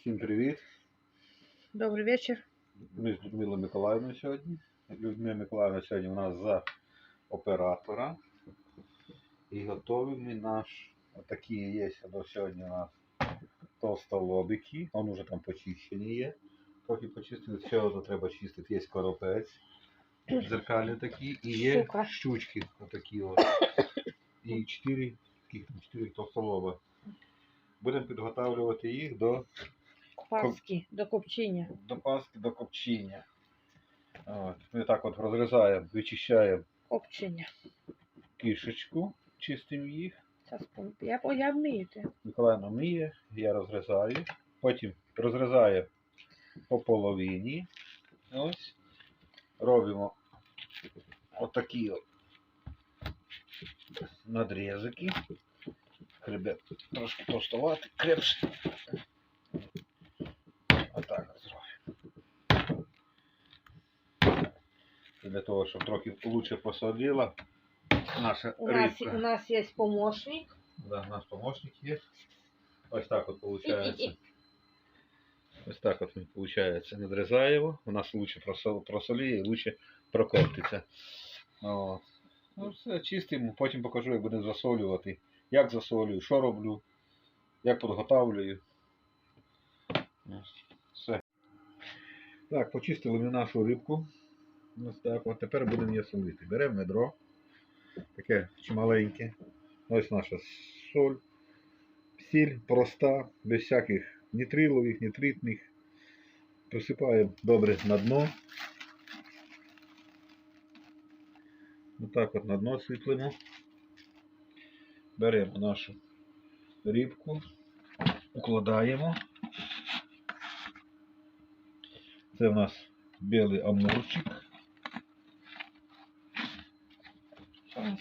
Всім привіт! Добрий вечір. Ми з Людмилою Миколаївною сьогодні. Людмила Миколаївна сьогодні у нас за оператора. І готові ми наш, отакі є сьогодні у нас толстолобики. Он уже там почищені є. Трохи почистили. Ще одне треба чистити. Є коропець. Дзеркальні такі. І є Сука. щучки отакі от. І чотири, таких там чотири толстолоба. Будемо підготовлювати їх до Паски до копчення. до паски до копчення. От. Ми так от розрізаємо, вичищаємо Копчення. кішечку, чистимо їх. Зараз я, я вмію це. Миколаївна миє, я розрізаю. Потім розрізаю по половині. Ось. Робимо отакі от надрізики. Хребет трошки товстувати, крепше. Отак от зробимо. Для того, щоб трохи лучше посолила наша У нас, рибка. у нас є помощник. Да, наш помощник є. Ось так от получается. Ось так от він получается. Надрізає його. У нас просол- просоліє і лучше прокоптиться. От. Ну все, чистимо, потім покажу, як будемо засолювати. Як засолюю, що роблю, як підготовлюю. Все. Так, почистили ми нашу рибку. Ось так от. Тепер будемо її солити. Беремо ведро. Таке чималеньке. Ось наша соль. Сіль проста, без всяких нітрилових, нітритних. Присипаємо добре на дно. Отак от на дно сиплемо. Беремо нашу рибку, укладаємо. Це в нас білий амурчик.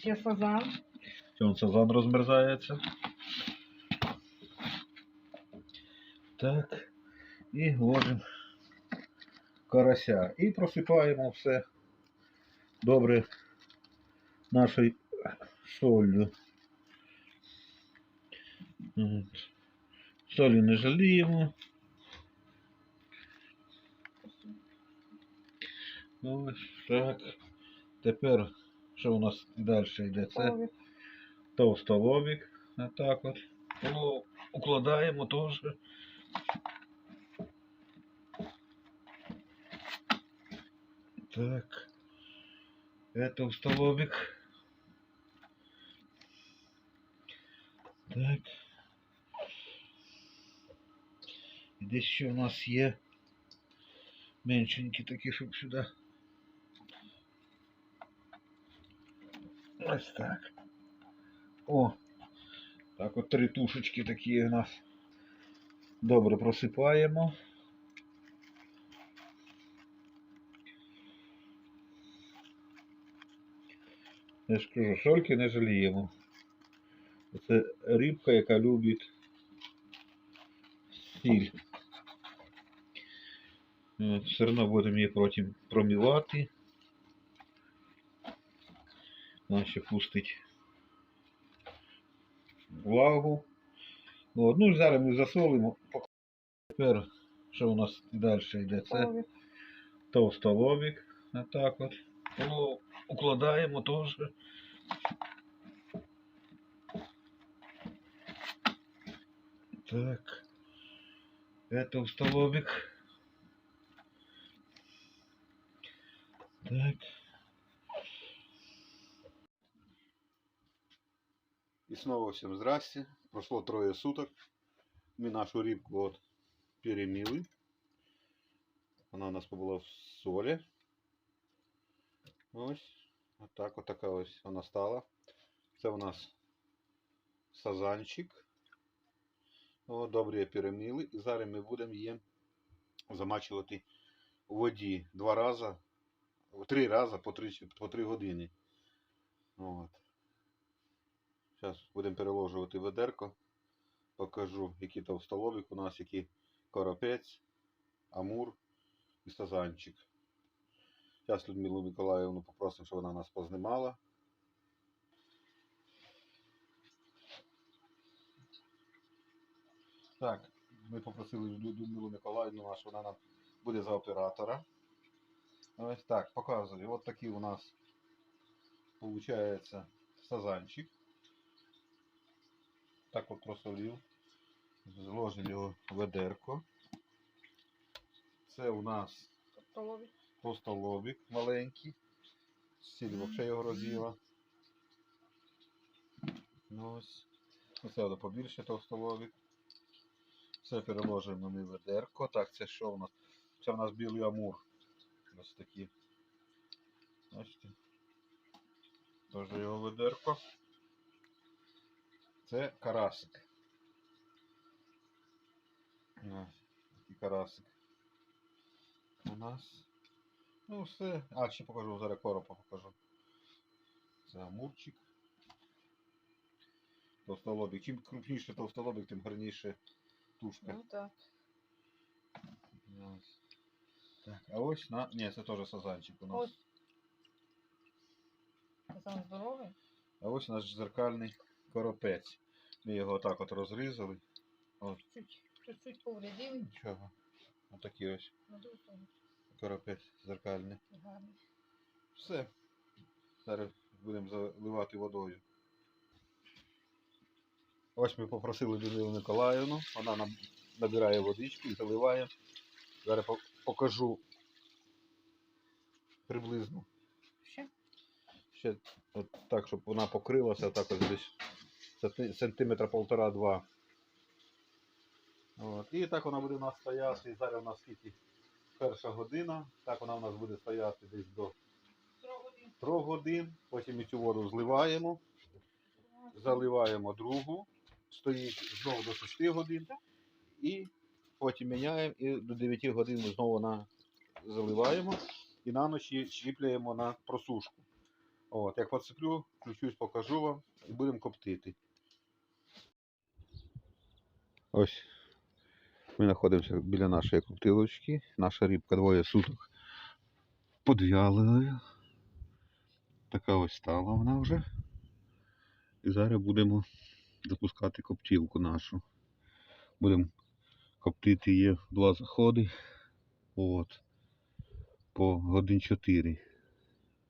Є сазан. Це сазан розмерзається. Так. І ложимо карася. І просипаємо все добре нашою солью. От. Солі не жаліємо. Ось так. Тепер, що у нас далі йде? Це товстолобик. Отак от. Ну, укладаємо теж. Так. Это товстолобик. Так. І десь ще у нас є меншенькі такі, щоб сюди. Ось так. О, так от три тушечки такі у нас. Добре просипаємо. Я ж кажу, сольки не жаліємо. Це рибка, яка любить сіль. Все одно будемо її потім промивати. Вона ще пустить влагу. От, ну, зараз ми засолимо. Тепер, що у нас далі йде? Це товстолобик. Отак от. Ну, укладаємо теж. Так. Это товстолобик. Так. снова всем здрасте. Прошло трое суток. Мы нашу рыбку вот перемили. Она у нас побыла в солі. Ось. Отак от така ось вона стала. Це у нас сазанчик. О, добре її переміли. І зараз ми будемо її замачувати у воді два рази, три рази по три, по три години. От. Зараз будемо переложувати ведерко. Покажу, який товстолобик у нас, який коропець, амур і сазанчик. Зараз Людмилу Миколаївну попросимо, щоб вона нас познімала. Так, ми попросили Людмилу Миколаївну нашу, вона нам буде за оператора. Ось так, показую. От такий у нас виходить сазанчик. Так от просолив. Зложив його ведерко. Це у нас Топтолові. просто лобик маленький. Сіль взагалі його роз'їла. Ну ось. Оце воно побільше товстолобик. Все переложимо в ведерко. Так, це що у нас? Це у нас білий амур. Ось такі. Бачите? Теж його ведерко. Це карасик. Ось, такий карасик. У нас. Ну, все. А, ще покажу, зараз коропа покажу. Це амурчик. Товстолобик. Чим крупніше товстолобик, тим гарніше тушка. Ну так. Ось. Так, а ось на. Ні, це теж сазанчик у нас. Ось. Сам здоровий. А ось наш зеркальний Коропець. Ми його отак от розрізали. От, Чуть, чуть-чуть повредили. нічого. Отакий ось Ну, коропець зеркальний. гарний. Все. Зараз будемо заливати водою. Ось ми попросили Людмилу Миколаївну. Вона нам набирає водичку і заливає. Зараз покажу приблизно. Ще? От так, щоб вона покрилася, так ось десь сантиметра полтора-два. І так вона буде у нас стояти. Зараз у нас скільки перша година. Так вона у нас буде стояти десь до 3 годин. Потім ми цю воду зливаємо, заливаємо другу, стоїть знову до 6 годин. І потім міняємо і до 9 годин знову на заливаємо і на ночі чіпляємо на просушку. От, як поцеплю, включусь, покажу вам і будемо коптити. Ось ми знаходимося біля нашої коптилочки. Наша рибка двоє суток подвялила. Така ось стала вона вже. І зараз будемо запускати коптілку нашу. Будемо коптити її два заходи. От. По годин 4.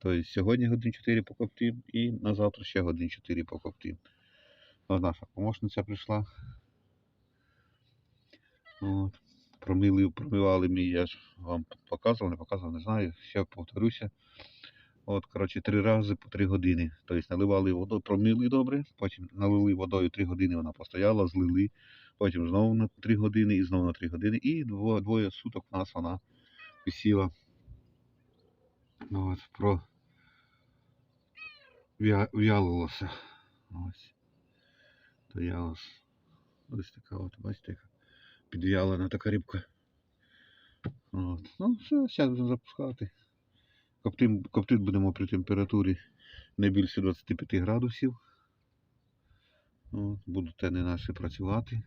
Тобто сьогодні годин 4 покоптим і на завтра ще годин 4 покоптим. Ось наша помощниця прийшла. От. Промили, промивали ми, я ж вам показував, не показував, не знаю. Ще повторюся. От, коротше, три рази по три години. Тобто наливали воду, промили добре, потім налили водою три години, вона постояла, злили, потім знову на три години і знову на три години. І дво, двоє суток у нас вона висіла. От, про в'ялилося. Ось. То я ось. Така от, бачите, підв'ялена така рибка. От. Ну, все, зараз будемо запускати. Коптим, коптити будемо при температурі не більше 25 градусів. От, будуть тени наші працювати.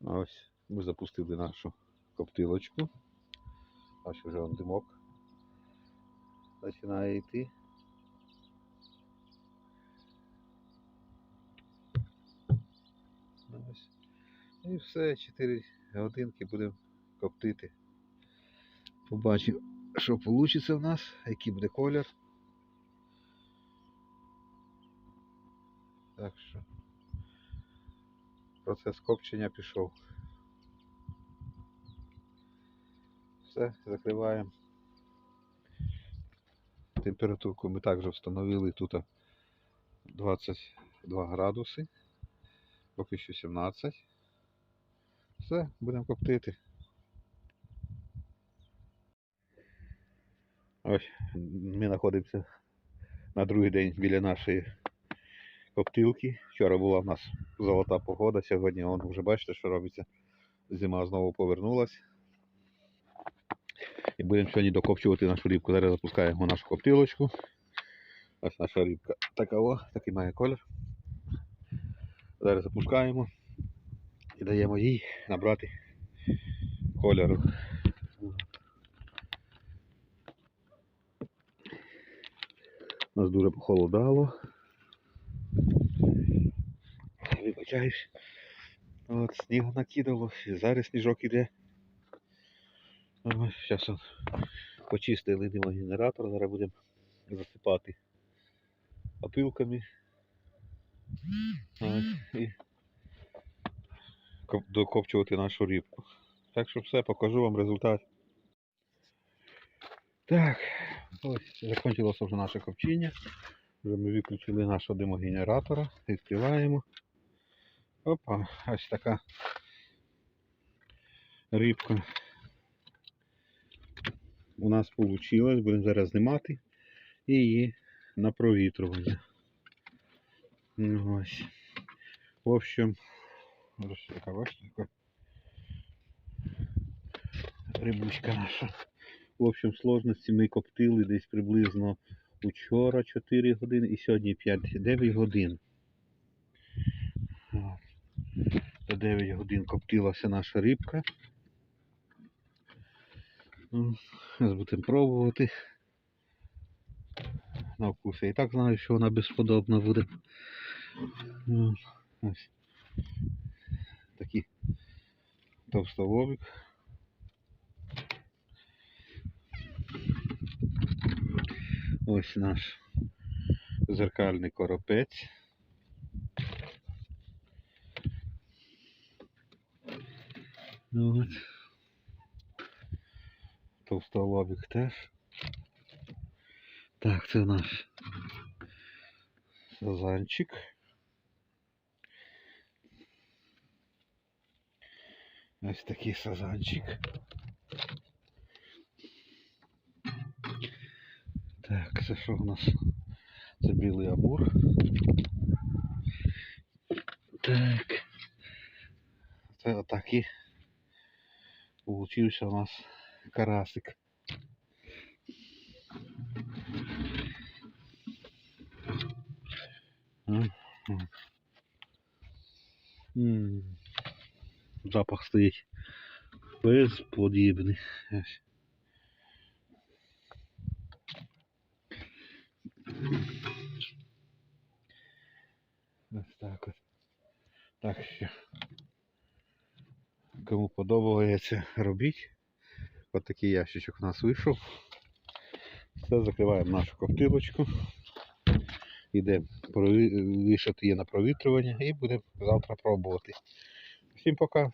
Ось ми запустили нашу коптилочку. Ось вже он димок починає йти. Ось. І все, 4 годинки будемо коптити. Побачимо, що вийде в нас, який буде колір. Так що процес копчення пішов. Все, закриваємо. Температурку ми також встановили тут 22 градуси, поки що 17. Все, будемо коптити. Ось ми знаходимося на другий день біля нашої коптилки. Вчора була в нас золота погода, сьогодні он вже бачите, що робиться. Зима знову повернулась. І будемо сьогодні докопчувати нашу рибку. Зараз запускаємо нашу коптилочку. Ось наша рибка така о, такий має колір. Зараз запускаємо і даємо їй набрати кольору. Нас дуже похолодало. гуляєш. От, снігу накидало, зараз сніжок іде. Зараз почистили димогенератор, зараз будемо засипати опилками. І докопчувати нашу рибку. Так що все, покажу вам результат. Так, ось закінчилося вже наше копчення. Вже ми виключили нашого димогенератора, відкриваємо. Опа, ось така рибка у нас вийшло. Будемо зараз знімати і її на провітрування. Ось. В общем, така така рибучка наша. В общем, сложності ми коптили десь приблизно учора 4 години і сьогодні 5-9 годин. От. 9 годин коптилася наша рибка. Ну, Зараз будемо пробувати. На вкус я і так знаю, що вона безподобна буде. Ну, Ось. Такий товстолобик. Ось наш зеркальний коропець. От. Товстолобик теж. Так, це наш сазанчик. Ось такий сазанчик. Так, це що у нас? Це білий амур. Так. Це отакий. Получився у нас карасик. М, м. М. Запах стоїть безподібний. Ось. Ось так от. Так що. Кому подобається, робіть. Ось такий ящичок у нас вийшов. Все, закриваємо нашу коптилочку. Йдемо вішати її на провітрювання і будемо завтра пробувати. Всім пока.